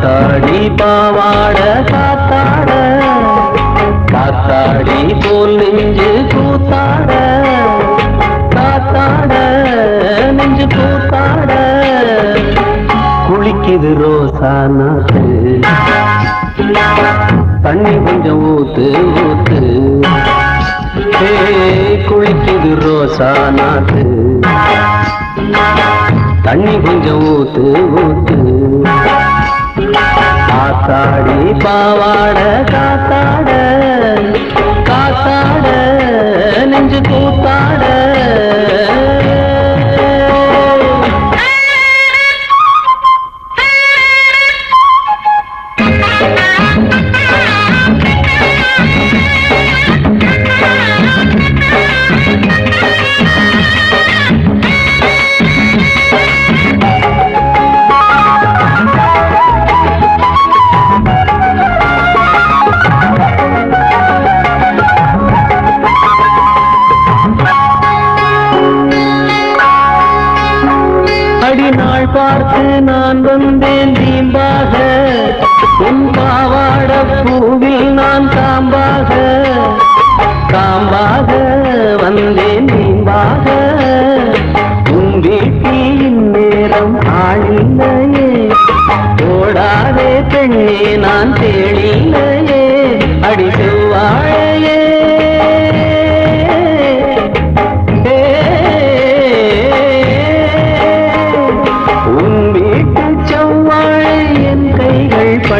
காத்தாடி பாவாட காத்தாட. காத்தாடி போல் நெஞ்சு கூத்தாட. காத்தாட நெஞ்சு கூத்தாட. குளிக்குது ரோசா நாத்து. தண்ணி கொஞ்சம் ஊத்து ஊத்து. குளிக்குது ரோசா நாத்து. தண்ணி கொஞ்சம் ஊத்து ஊத்து. காத்தாடி பாவாட காத்தாட. அடிநாள் பார்த்து நான் வந்தேன் தீம்பாக. உன் பாவாட பூவில் நான் தாம்பாக தாம்பாக வந்தேன் தீம்பாக. உன் வீட்டில் இந்நேரம் ஆளில்லையே ஓடாதே பெண்ணே நான் தேடில்லையே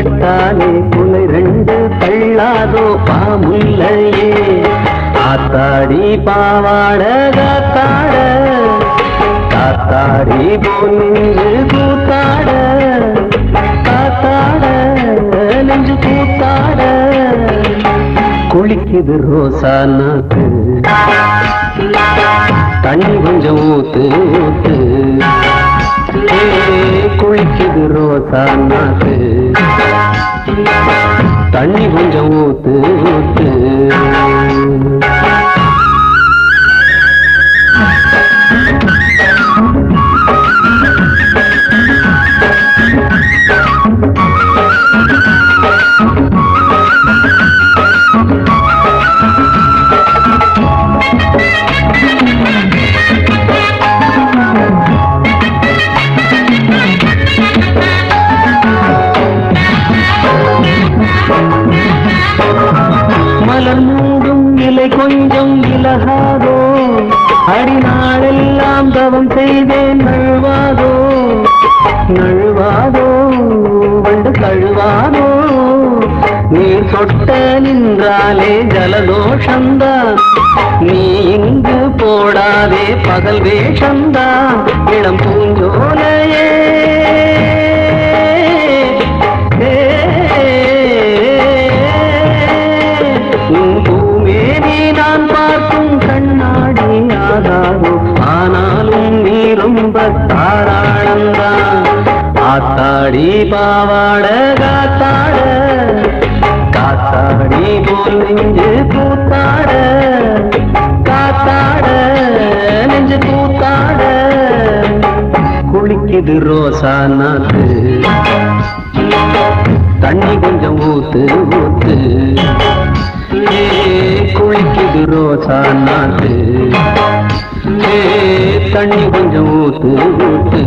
பட்டாலே புலை ரெண்டு பள்ளாதோ பாமுல்லையே. ஆத்தாடி பாவாட காத்தாட காத்தாடி போல் நின்று கூத்தாட காத்தாட நெஞ்சு கூத்தாட. குளிக்குது ரோசா நாக்கு. தண்ணி கொஞ்சம் ஊத்து ஊத்து. குளிக்குது ரோசா நாக்கு. தண்ணி கொஞ்சம் ஊத்து ஊத்து. கொஞ்சம் விலகாதோ அடிநாளெல்லாம் தவம் செய்தேன் நழுவாதோ நழுவாதோ வண்டு கழுவாதோ நீ சொட்ட நின்றாலே ஜலதோஷந்தான் நீ இங்கு போடாதே பகல் வேஷந்தான் ஆத்தாடி பாவாட காத்தாட. காத்தாடி போல் நெஞ்சு கூத்தாட காத்தாட நெஞ்சு கூத்தாட குளிக்குது ரோசா நாத்து. தண்ணி கொஞ்சம் ஊத்து ஊத்து. குளிக்குது ரோசா நாத்து. தண்ணி கொஞ்சம் ஊத்து ஊத்து.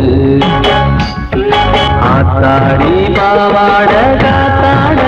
ஆத்தாடி பாவாட காத்தாட.